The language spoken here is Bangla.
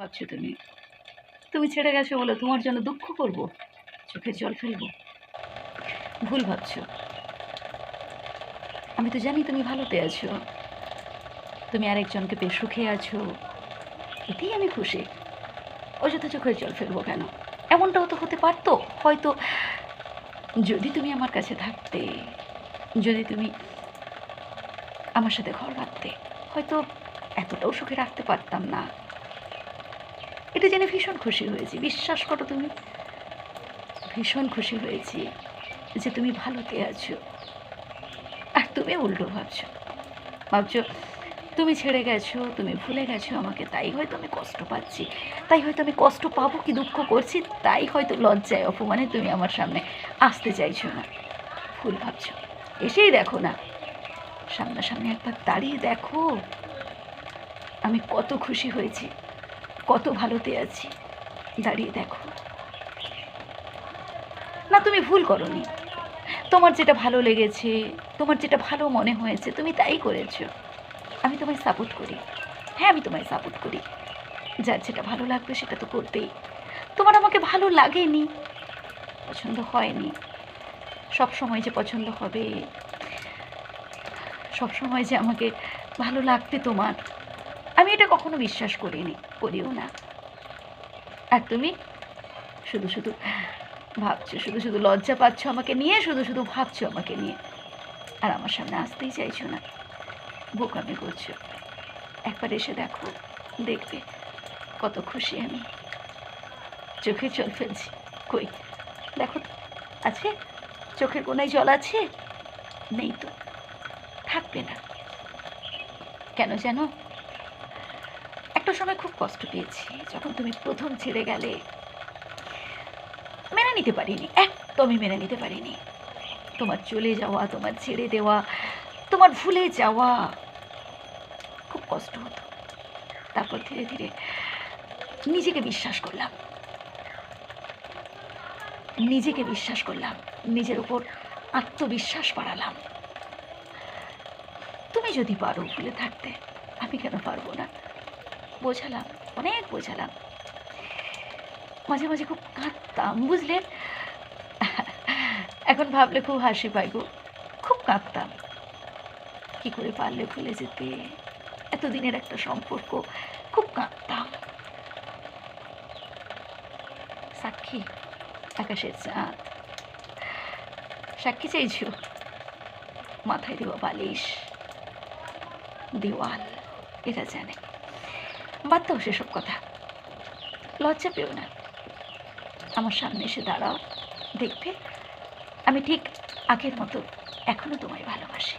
ভাবছ তুমি? তুমি ছেড়ে গেছো বলে তোমার জন্য দুঃখ করব? চোখে জল ফেলব? ভুল ভাবছ। আমি তো জানি তুমি ভালোতে আছো। তুমি আরেকজনকে পেয়ে সুখে আছো। এতেই আমি খুশি। অযথা চোখের জল ফেলব কেন? এমনটাও তো হতে পারতো। হয়তো যদি তুমি আমার কাছে থাকতে, যদি তুমি আমার সাথে ঘর বাঁধতে, হয়তো এতটাও সুখে রাখতে পারতাম না। এটা জেনে ভীষণ খুশি হয়েছি। বিশ্বাস করো তুমি? ভীষণ খুশি হয়েছি যে তুমি ভালোতে আছো। আর তুমি উল্টো ভাবছ। ভাবছ, তুমি ছেড়ে গেছো, তুমি ভুলে গেছো আমাকে, তাই হয়তো আমি কষ্ট পাচ্ছি। তাই হয়তো আমি কষ্ট পাবো কি দুঃখ করছি, তাই হয়তো লজ্জায় অপমানে তুমি আমার সামনে আসতে চাইছো না। ভুল ভাবছ। এসেই দেখো না। সামনাসামনি একবার দাঁড়িয়ে দেখো। আমি কত খুশি হয়েছি। কত ভালোতে আছি। দাঁড়িয়ে দেখো। না, তুমি ভুল করনি। তোমার যেটা ভালো লেগেছে, তোমার যেটা ভালো মনে হয়েছে, তুমি তাই করেছ। আমি তোমায় সাপোর্ট করি। হ্যাঁ আমি তোমায় সাপোর্ট করি। যার যেটা ভালো লাগবে, সেটা তো করতেই তোমার আমাকে ভালো লাগেনি, পছন্দ হয়নি। সব সময় যে পছন্দ হবে, সব সময় যে আমাকে ভালো লাগবে তোমার আমি এটা কখনো বিশ্বাস করিনি, করিও না। আর তুমি? শুধু শুধু ভাবছ, শুধু শুধু লজ্জা পাচ্ছ আমাকে নিয়ে, শুধু শুধু ভাবছ আমাকে নিয়ে। আর আমার সামনে আসতেই চাইছো না। বোকামি করছ। একবার এসে দেখো, দেখবে কত খুশি আমি। চোখে জল ফেলছি। কই? দেখো, আছে? চোখের কোনায় জল আছে? নেই তো। থাকবে না। কেন জানো? একটা সময় খুব কষ্ট পেয়েছি, যখন তুমি প্রথম ছেড়ে গেলে। মেনে নিতে পারিনি, একদমই মেনে নিতে পারিনি। তোমার চলে যাওয়া, তোমার ছেড়ে দেওয়া, তোমার ভুলে যাওয়া খুব কষ্ট হতো। তারপর ধীরে ধীরে নিজেকে বিশ্বাস করলাম। নিজেকে বিশ্বাস করলাম, নিজের উপর আত্মবিশ্বাস বাড়ালাম। তুমি যদি পারো ভুলে থাকতে, আমি কেন পারব না? বোঝালাম, অনেক বোঝালাম। মাঝে মাঝে খুব কাঁদতাম, বুঝলে? এখন ভাবলে খুব হাসি পাই গো, খুব কাঁদতাম। কি করে পারলে ভুলে যেতে? এতদিনের একটা সম্পর্ক, খুব কাঁদতাম। সাক্ষী, আকাশের চাঁদ। সাক্ষী চাইছো? মাথায় দেওয়া বালিশ, দেওয়াল, এরা জানে। বাদ দাও সেসব কথা। লজ্জা পেও না। আমার সামনে এসে দাঁড়াও। দেখবে, আমি ঠিক আগের মতো এখনও তোমায় ভালোবাসি।